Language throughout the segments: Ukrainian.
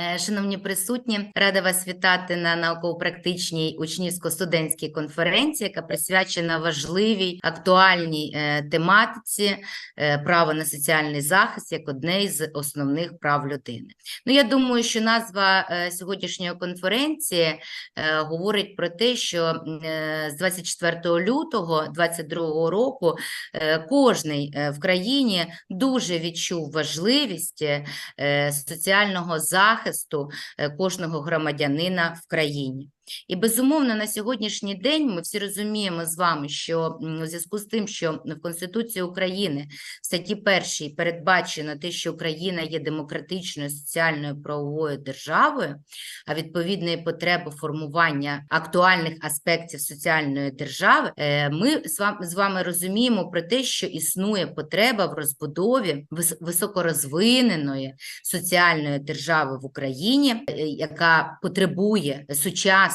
Е, Шановні присутні, рада вас вітати на науково-практичній учнівсько-студентській конференції, яка присвячена важливій актуальній е, тематиці е, право на соціальний захист як одне з основних прав людини. Ну, я думаю, що назва сьогоднішньої конференції говорить про те, що з 24 лютого 2022 року кожний в країні дуже відчув важливість соціального захисту е, кожного громадянина в країні. І безумовно, на сьогоднішній день ми всі розуміємо з вами, що у зв'язку з тим, що в Конституції України в статті першій передбачено те, що Україна є демократичною соціальною правовою державою, а відповідної потреби формування актуальних аспектів соціальної держави, е, ми з вами, розуміємо про те, що існує потреба в розбудові вис- високорозвиненої соціальної держави в Україні, е, яка потребує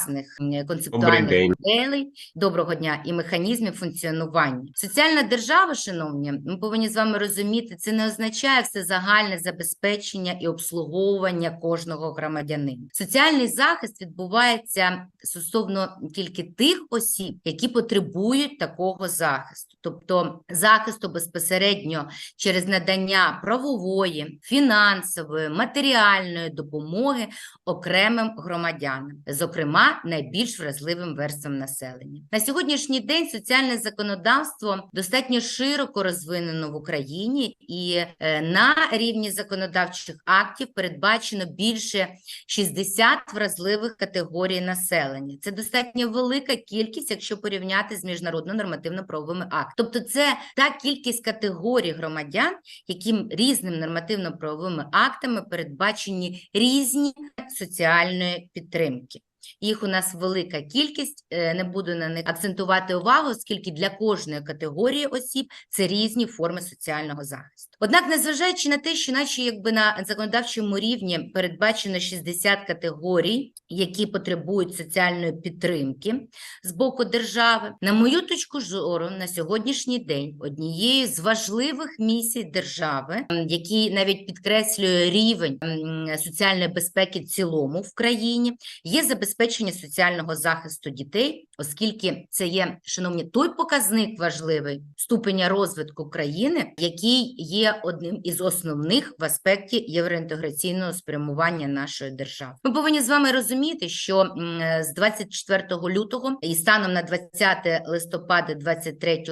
сучасних концептуальних моделей, доброго дня і механізмів функціонування. Соціальна держава, шановні, ми повинні з вами розуміти, це не означає все загальне забезпечення і обслуговування кожного громадянина. Соціальний захист відбувається стосовно тільки тих осіб, які потребують такого захисту, тобто захисту безпосередньо через надання правової, фінансової, матеріальної допомоги окремим громадянам, зокрема найбільш вразливим верствам населення. На сьогоднішній день соціальне законодавство достатньо широко розвинено в Україні, і е, на рівні законодавчих актів передбачено більше 60 вразливих категорій населення. Це достатньо велика кількість, якщо порівняти з міжнародно нормативно-правовими актами. Тобто, це та кількість категорій громадян, яким різними нормативно-правовими актами передбачені різні соціальної підтримки. Їх у нас велика кількість, е, не буду на них акцентувати увагу, оскільки для кожної категорії осіб це різні форми соціального захисту. Однак, незважаючи на те, що наче якби на законодавчому рівні передбачено 60 категорій, які потребують соціальної підтримки з боку держави, на мою точку зору, на сьогоднішній день однією з важливих місій держави, який навіть підкреслює рівень соціальної безпеки в цілому в країні, є забезпечення соціального захисту дітей, оскільки це є, шановні, той показник важливий ступеня розвитку країни, який є одним із основних в аспекті євроінтеграційного спрямування нашої держави. Ми повинні з вами розуміти, що з 24 лютого і станом на 20 листопада 2023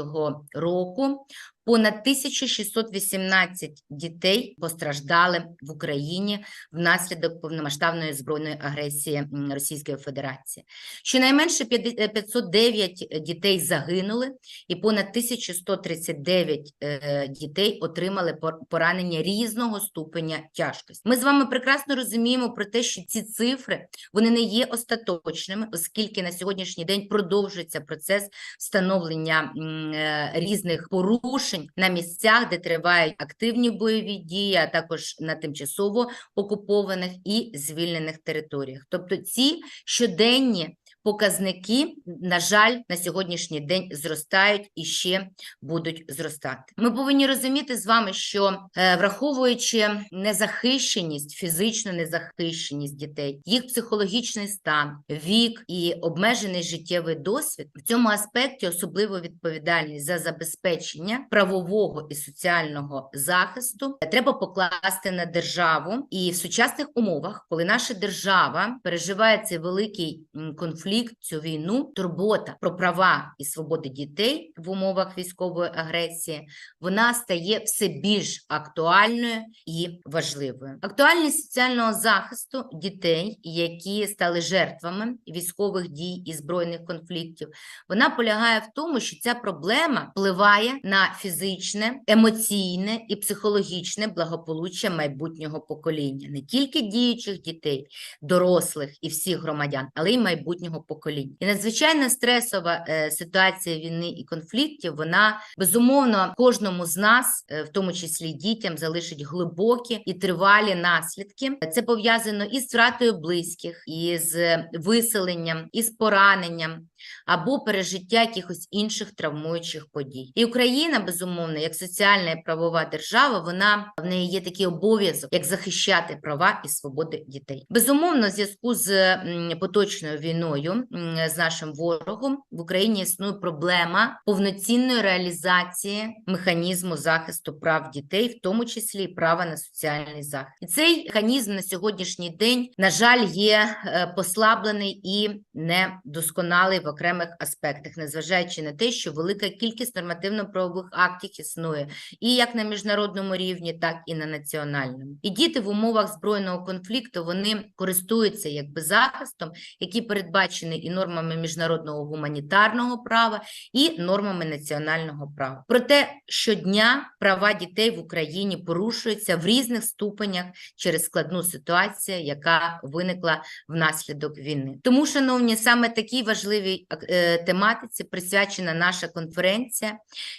року Понад 1618 дітей постраждали в Україні внаслідок повномасштабної збройної агресії Російської Федерації. Щонайменше 50 е, 509 дітей загинули, і понад 1139 е, дітей отримали пор- поранення різного ступеня тяжкості. Ми з вами прекрасно розуміємо про те, що ці цифри вони не є остаточними, оскільки на сьогоднішній день продовжується процес встановлення е, різних порушень на місцях, де тривають активні бойові дії, а також на тимчасово окупованих і звільнених територіях. Тобто ці щоденні показники, на жаль, на сьогоднішній день зростають і ще будуть зростати. Ми повинні розуміти з вами, що е, враховуючи незахищеність, фізичну незахищеність дітей, їх психологічний стан, вік і обмежений життєвий досвід, в цьому аспекті особливо відповідальність за забезпечення правового і соціального захисту треба покласти на державу. І в сучасних умовах, коли наша держава переживає цей великий м, конфлікт, цю війну, турбота про права і свободи дітей в умовах військової агресії, вона стає все більш актуальною і важливою. Актуальність соціального захисту дітей, які стали жертвами військових дій і збройних конфліктів, вона полягає в тому, що ця проблема впливає на фізичне, емоційне і психологічне благополуччя майбутнього покоління, не тільки діючих дітей, дорослих і всіх громадян, але й майбутнього покоління. І надзвичайно стресова е, ситуація війни і конфліктів, вона безумовно кожному з нас, е, в тому числі дітям, залишить глибокі і тривалі наслідки. Це пов'язано із втратою близьких, із виселенням, із пораненням, або пережиття якихось інших травмуючих подій. І Україна, безумовно, як соціальна і правова держава, вона в неї є такий обов'язок, як захищати права і свободи дітей. Безумовно, в зв'язку з поточною війною з нашим ворогом в Україні існує проблема повноцінної реалізації механізму захисту прав дітей, в тому числі і права на соціальний захист. І цей механізм на сьогоднішній день, на жаль, є е, послаблений і недосконалий в окремих аспектах, незважаючи на те, що велика кількість нормативно-правових актів існує і як на міжнародному рівні, так і на національному. І діти в умовах збройного конфлікту вони користуються якби захистом, який передбачений і нормами міжнародного гуманітарного права, і нормами національного права. Проте щодня права дітей в Україні порушуються в різних ступенях через складну ситуацію, яка виникла внаслідок війни. Тому, шановні, саме такій важливій е, тематиці присвячена наша конференція.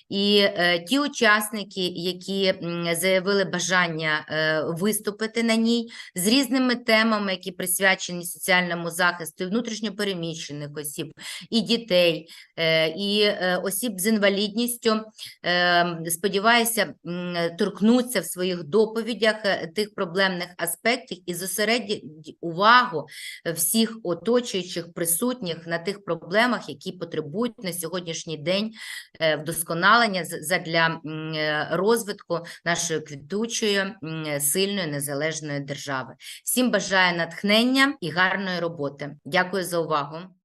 І е, ті учасники, які заявили бажання е, виступити на ній з різними темами, які присвячені соціальному захисту і внутрішньопереміщених осіб, і дітей, і осіб з інвалідністю, сподіваюся, торкнуться в своїх доповідях тих проблемних аспектів і зосередять увагу всіх оточуючих присутніх на тих проблемах, які потребують на сьогоднішній день е, вдосконалення для е, розвитку нашої квітучої, сильної, незалежної держави. Всім бажаю натхнення і гарної роботи. Дякую за увагу.